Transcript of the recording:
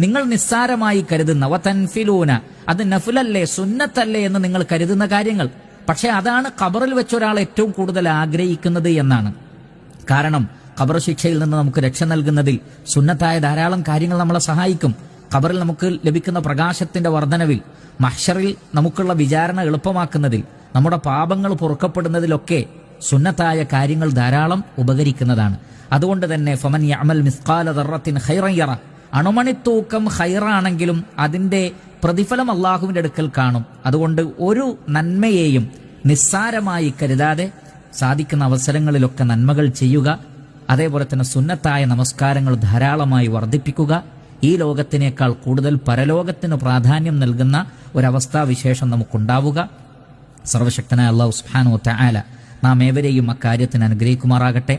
നിങ്ങൾ നിസ്സാരമായി കരുതുന്ന വതൻഫിലൂന അത് നഫുലല്ലേ സുന്നത്തല്ലേ എന്ന് നിങ്ങൾ കരുതുന്ന കാര്യങ്ങൾ. പക്ഷെ അതാണ് ഖബറിൽ വെച്ച് ഒരാൾ ഏറ്റവും കൂടുതൽ ആഗ്രഹിക്കുന്നത് എന്നാണ്. കാരണം ഖബർ ശിക്ഷയിൽ നിന്ന് നമുക്ക് രക്ഷ നൽകുന്നതിൽ സുന്നത്തായ ധാരാളം കാര്യങ്ങൾ നമ്മളെ സഹായിക്കും. ഖബറിൽ നമുക്ക് ലഭിക്കുന്ന പ്രകാശത്തിന്റെ വർധനവിൽ മഹ്ഷറിൽ നമുക്കുള്ള വിചാരണ എളുപ്പമാക്കുന്നതിൽ നമ്മുടെ പാപങ്ങൾ പൊറുക്കപ്പെടുന്നതിലൊക്കെ സുന്നത്തായ കാര്യങ്ങൾ ധാരാളം ഉപകരിക്കുന്നതാണ്. അതുകൊണ്ട് തന്നെ ഫമൻ യഅമൽ മിസ്കാല ദർറത്തിൻ ഖൈറൻ യറ അണുമണിത്തൂക്കം ഹൈറാണെങ്കിലും അതിന്റെ പ്രതിഫലം അള്ളാഹുവിന്റെ അടുക്കൽ കാണും. അതുകൊണ്ട് ഒരു നന്മയെയും നിസ്സാരമായി കരുതാതെ സാധിക്കുന്ന അവസരങ്ങളിലൊക്കെ നന്മകൾ ചെയ്യുക അതേപോലെ തന്നെ സുന്നത്തായ നമസ്കാരങ്ങൾ ധാരാളമായി വർദ്ധിപ്പിക്കുക. ഈ ലോകത്തിനേക്കാൾ കൂടുതൽ പരലോകത്തിന് പ്രാധാന്യം നൽകുന്ന ഒരവസ്ഥാവിശേഷം നമുക്കുണ്ടാവുക. സർവശക്തനായ അള്ളാഹു സുബ്ഹാനഹു വ തആല നാം ഏവരെയും അക്കാര്യത്തിന് അനുഗ്രഹിക്കുമാറാകട്ടെ.